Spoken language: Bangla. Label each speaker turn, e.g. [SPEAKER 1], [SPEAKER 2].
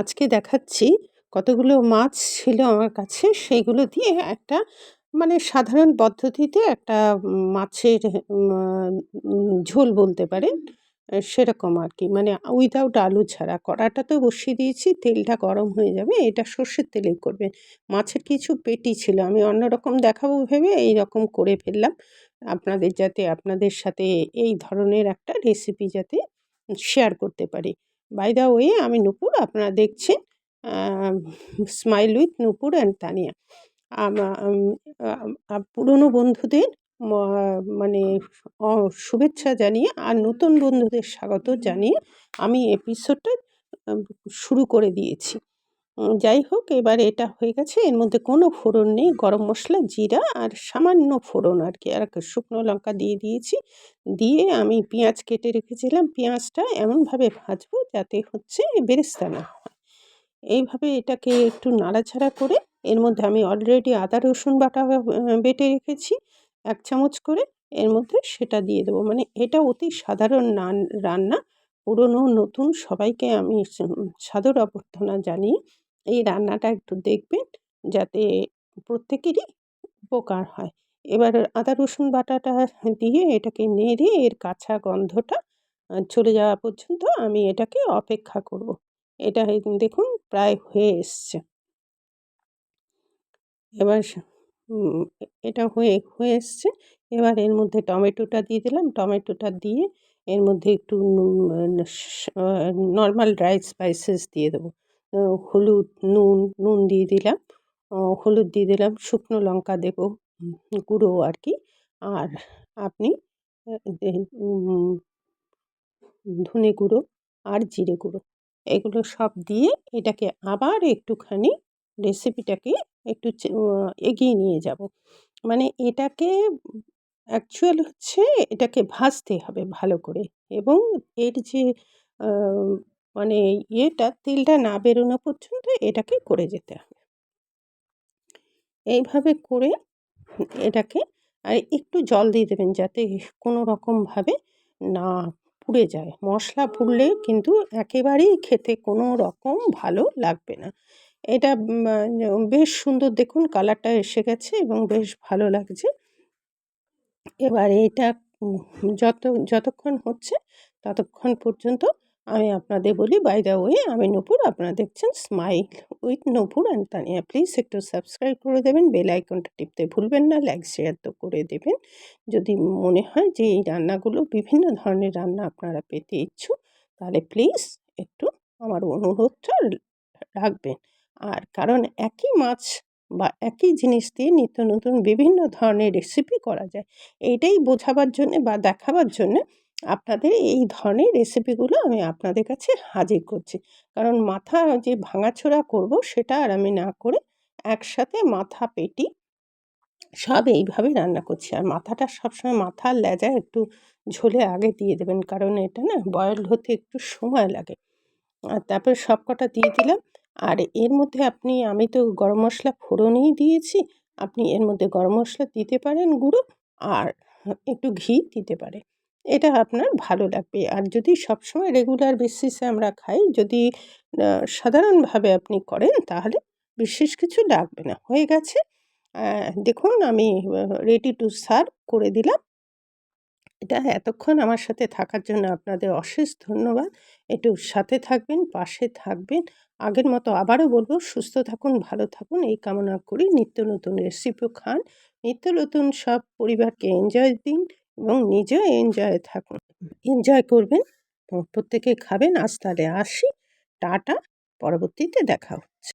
[SPEAKER 1] আজকে দেখাচ্ছি কতগুলো মাছ ছিল আমার কাছে। সেইগুলো দিয়ে একটা মানে সাধারণ পদ্ধতিতে একটা মাছের ঝোল বলতে পারেন সেরকম আর কি মানে উইদাউট আলু ছাড়া। কড়াটা তো বসিয়ে দিয়েছি, তেলটা গরম হয়ে যাবে, এটা সর্ষের তেলেই করবেন। মাছের কিছু পেটি ছিল, আমি অন্যরকম দেখাবো ভেবে এই রকম করে ফেললাম। আপনাদের যাতে, আপনাদের সাথে এই ধরনের একটা রেসিপি যাতে শেয়ার করতে পারি। বাই দা ওয়ে আমি নূপুর, আপনারা দেখছেন smile with Nupur and Tania. পুরনো বন্ধুদের মানে শুভেচ্ছা জানিয়ে আর নতুন বন্ধুদের স্বাগত জানিয়ে আমি এপিসোডটা শুরু করে দিয়েছি। যাই হোক, এবার এটা হয়ে গেছে। এর মধ্যে কোনো ফোড়ন নেই। গরম মশলা, জিরা আর সামান্য ফোড়ন আর কি। আর শুকনো লঙ্কা দিয়ে দিয়েছি। দিয়ে আমি পেঁয়াজ কেটে রেখেছিলাম। পেঁয়াজটা এমনভাবে ভাজবো যাতে হচ্ছে বেরেস্তা না হয়। এইভাবে এটাকে একটু নাড়াচাড়া করে, এর মধ্যে আমি অলরেডি আদা, রসুন বাটা বেটে রেখেছি এক চামচ করে। এর মধ্যে সেটা দিয়ে দেবো। মানে এটা অতি সাধারণ নান রান্না। পুরনো, নতুন সবাইকে আমি সাদর অভ্যর্থনা জানিয়ে এই রান্নাটা একটু দেখবেন যাতে প্রত্যেকেরই উপকার হয়। এবার আদা, রসুন বাটাটা দিয়ে এটাকে নেড়ে এর কাঁচা গন্ধটা চলে যাওয়া পর্যন্ত আমি এটাকে অপেক্ষা করব। এটা দেখুন প্রায় হয়ে এসছে। এবার এটা হয়ে হয়ে এসছে। এবার এর মধ্যে টমেটোটা দিয়ে দিলাম। টমেটোটা দিয়ে এর মধ্যে একটু নর্মাল ড্রাই স্পাইসেস দিয়ে দেবো। হলুদ, নুন নুন দিয়ে দিলাম। হলুদ দিয়ে দিলাম, শুকনো লঙ্কা দেবো গুঁড়ো আর কি। আর আপনি ধনে গুঁড়ো আর জিরে গুঁড়ো, এগুলো সব দিয়ে এটাকে আবার একটুখানি রেসিপিটাকে একটু এগিয়ে নিয়ে যাব। মানে এটাকে অ্যাকচুয়াল হচ্ছে এটাকে ভাজতে হবে ভালো করে। এবং এর যে মানে ইয়েটা, তেলটা না বেরোনো পর্যন্ত এটাকে করে যেতে হবে। এইভাবে করে এটাকে আর একটু জল দিয়ে দেবেন যাতে কোনো রকমভাবে না পুড়ে যায়। মশলা পুড়লে কিন্তু একেবারেই খেতে কোনো রকম ভালো লাগবে না। এটা বেশ সুন্দর দেখুন, কালারটা এসে গেছে এবং বেশ ভালো লাগছে। এবার এটা যত, যতক্ষণ হচ্ছে ততক্ষণ পর্যন্ত আমি আপনাদের বলি বাই দ্য ওয়ে আমি নূপুর, আপনারা দেখছেন smile with Nupur and Tania. Please একটু সাবস্ক্রাইব করে দেবেন বেল আইকনটা টিপতে ভুলবেন না লাইক শেয়ার তো করে দেবেন। যদি মনে হয় যে এই রান্নাগুলো বিভিন্ন ধরনের রান্না আপনারা পেতে ইচ্ছুক, তাহলে প্লিজ একটু আমার অনুরোধটা রাখবেন। আর কারণ একই মাছ বা একই জিনিস দিয়ে নিত্য নতুন বিভিন্ন ধরনের রেসিপি করা যায়, এইটাই বোঝাবার জন্যে বা দেখাবার জন্যে আপনাদের এই ধরনের রেসিপিগুলো আমি আপনাদের কাছে হাজির করছি। কারণ মাথা যে ভাঙাচোরা করব সেটা আর আমি না করে একসাথে মাথা পেটি সব এইভাবে রান্না করছি। আর মাথাটা সবসময় মাথার লেজা একটু ঝোলে আগে দিয়ে দেবেন, কারণ এটা না বয়েল হতে একটু সময় লাগে। আর তারপরে সব কটা দিয়ে দিলাম। আর এর মধ্যে আপনি, আমি তো গরম মশলা ফোড়নেই দিয়েছি। আপনি এর মধ্যে গরম মশলা দিতে পারেন গুঁড়ো আর একটু ঘি দিতে পারেন এটা আপনার ভালো লাগবে। আর যদি সবসময় রেগুলার বেসিসে আমরা খাই, যদি সাধারণভাবে আপনি করেন, তাহলে বিশেষ কিছু লাগবে না। হয়ে গেছে। দেখুন, আমি রেডি টু সার্ভ করে দিলাম। এটা এতক্ষণ আমার সাথে থাকার জন্য আপনাদের অশেষ ধন্যবাদ। একটু সাথে থাকবেন, পাশে থাকবেন। আগের মতো আবারও বলব, সুস্থ থাকুন, ভালো থাকুন। এই কামনা করি। নিত্য নতুন রেসিপিও খান। নিত্য নতুন সব পরিবারকে এনজয় দিন। এবং নিজেও এনজয়ে থাকুন। এনজয় করবেন, প্রত্যেকে খাবেন। আজ তাহলে আসি। টাটা। পরবর্তীতে দেখা হচ্ছে।